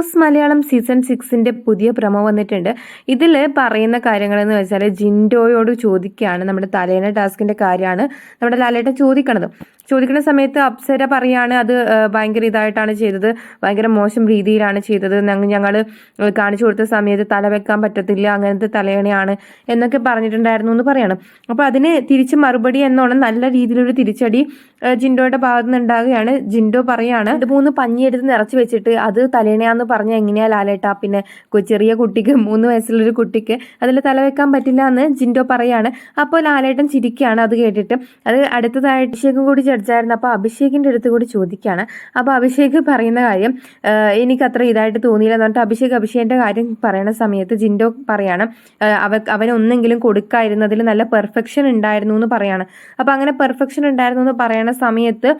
Boss Malayalam season സിക്സിന്റെ പുതിയ promo വന്നിട്ടുണ്ട്. ഇതിൽ പറയുന്ന കാര്യങ്ങളെന്ന് വെച്ചാൽ ജിൻഡോയോട് ചോദിക്കുകയാണ് നമ്മുടെ തലേണ ടാസ്കിന്റെ കാര്യമാണ്. നമ്മുടെ ലാലേട്ട ചോദിക്കണത്. ചോദിക്കുന്ന സമയത്ത് അപ്സര പറയാണ് അത് ഭയങ്കര ഇതായിട്ടാണ് ചെയ്തത് ഭയങ്കര മോശം രീതിയിലാണ് ചെയ്തത്. ഞങ്ങൾ കാണിച്ചു കൊടുത്ത സമയത്ത് തല വെക്കാൻ പറ്റത്തില്ല അങ്ങനത്തെ തലേണയാണ് എന്നൊക്കെ പറഞ്ഞിട്ടുണ്ടായിരുന്നു എന്ന് പറയണം. അപ്പോൾ അതിന് തിരിച്ച് മറുപടി എന്നോണം നല്ല രീതിയിലൊരു തിരിച്ചടി ജിൻഡോയുടെ ഭാഗത്ത് നിന്ന് ഉണ്ടാകുകയാണ് ജിൻഡോ പറയാണ് ഇത് മൂന്ന് പഞ്ഞിയെടുത്ത് നിറച്ച് വെച്ചിട്ട് അത് തലേണയാന്ന് പറഞ്ഞ എങ്ങനെയാ ലാലേട്ടാ? പിന്നെ ചെറിയ കുട്ടിക്ക് മൂന്ന് വയസ്സുള്ളൊരു കുട്ടിക്ക് അതിൽ തലവെക്കാൻ പറ്റില്ല എന്ന് ജിൻഡോ പറയാണ്. അപ്പോൾ ലാലേട്ടൻ ചിരിക്കുകയാണ് അത് കേട്ടിട്ട്. അത് അടുത്തതായിട്ട് അഭിഷേകും കൂടി ചടിച്ചായിരുന്നു അപ്പോൾ അഭിഷേകിന്റെ അടുത്ത് കൂടി ചോദിക്കുകയാണ് അപ്പോൾ അഭിഷേക് പറയുന്ന കാര്യം എനിക്ക് അത്ര ഇതായിട്ട് തോന്നിയില്ല എന്ന് പറഞ്ഞിട്ട് അഭിഷേക് അഭിഷേകിന്റെ കാര്യം പറയുന്ന സമയത്ത് ജിൻഡോ പറയാണ് "ആഹ് അവ അവനൊന്നെങ്കിലും കൊടുക്കായിരുന്നതിൽ നല്ല പെർഫെക്ഷൻ ഉണ്ടായിരുന്നു എന്ന് പറയാണ്. അപ്പോൾ അങ്ങനെ പെർഫെക്ഷൻ ഉണ്ടായിരുന്നു എന്ന് പറയുന്ന സമയത്ത്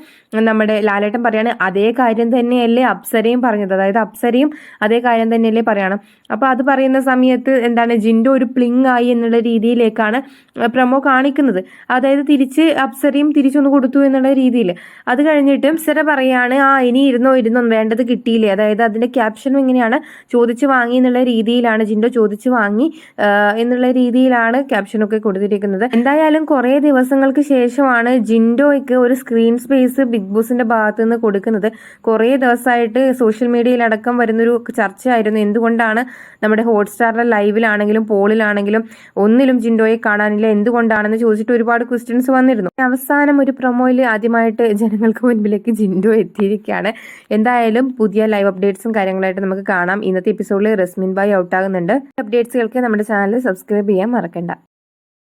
നമ്മുടെ ലാലേട്ടൻ പറയാണ് അതേ കാര്യം തന്നെയല്ലേ അപ്സരയും പറഞ്ഞത്. അതായത് അപ്സരയും അതേ കാര്യം തന്നെയല്ലേ പറയണം. അപ്പോൾ അത് പറയുന്ന സമയത്ത് എന്താണ് ജിൻഡോ ഒരു പ്ലിങ് ആയി എന്നുള്ള രീതിയിലേക്കാണ് പ്രമോ കാണിക്കുന്നത്. അതായത് തിരിച്ച് അപ്സരയും തിരിച്ചൊന്ന് കൊടുത്തു എന്നുള്ള രീതിയിൽ. അത് കഴിഞ്ഞിട്ട് അപ്സര പറയാണ് ആ ഇനി ഇരുന്നോ ഇരുന്നോ വേണ്ടത് കിട്ടിയില്ലേ? അതായത് അതിന്റെ ക്യാപ്ഷനും എങ്ങനെയാണ് ചോദിച്ചു വാങ്ങി എന്നുള്ള രീതിയിലാണ് ജിൻഡോ ചോദിച്ചു വാങ്ങി എന്നുള്ള രീതിയിലാണ് ക്യാപ്ഷനൊക്കെ കൊടുത്തിരിക്കുന്നത്. എന്തായാലും കുറേ ദിവസങ്ങൾക്ക് ശേഷമാണ് ജിൻഡോയ്ക്ക് ഒരു സ്ക്രീൻ സ്പേസ് ബിഗ് ബോസിന്റെ ഭാഗത്ത് നിന്ന് കൊടുക്കുന്നത്. കുറേ ദിവസമായിട്ട് സോഷ്യൽ മീഡിയയിൽ അടക്കം വരുന്നൊരു ചർച്ചയായിരുന്നു. എന്തുകൊണ്ടാണ് നമ്മുടെ ഹോട്ട്സ്റ്റാറിലെ ലൈവിലാണെങ്കിലും പോളിലാണെങ്കിലും ഒന്നിലും ജിൻഡോയെ കാണാനില്ല? എന്തുകൊണ്ടാണെന്ന് ചോദിച്ചിട്ട് ഒരുപാട് ക്വസ്റ്റ്യൻസ് വന്നിരുന്നു. അവസാനം ഒരു പ്രൊമോയിൽ ആദ്യമായിട്ട് ജനങ്ങൾക്ക് മുൻപിലേക്ക് ജിൻഡോ എത്തിയിരിക്കുകയാണ്. എന്തായാലും പുതിയ ലൈവ് അപ്ഡേറ്റ്സും കാര്യങ്ങളായിട്ട് നമുക്ക് കാണാം. ഇന്നത്തെ എപ്പിസോഡിൽ റസ്മിൻ ബായ് ഔട്ടാകുന്നുണ്ട് അപ്ഡേറ്റ്സുകൾക്ക് നമ്മുടെ ചാനൽ സബ്സ്ക്രൈബ് ചെയ്യാൻ മറക്കണ്ട.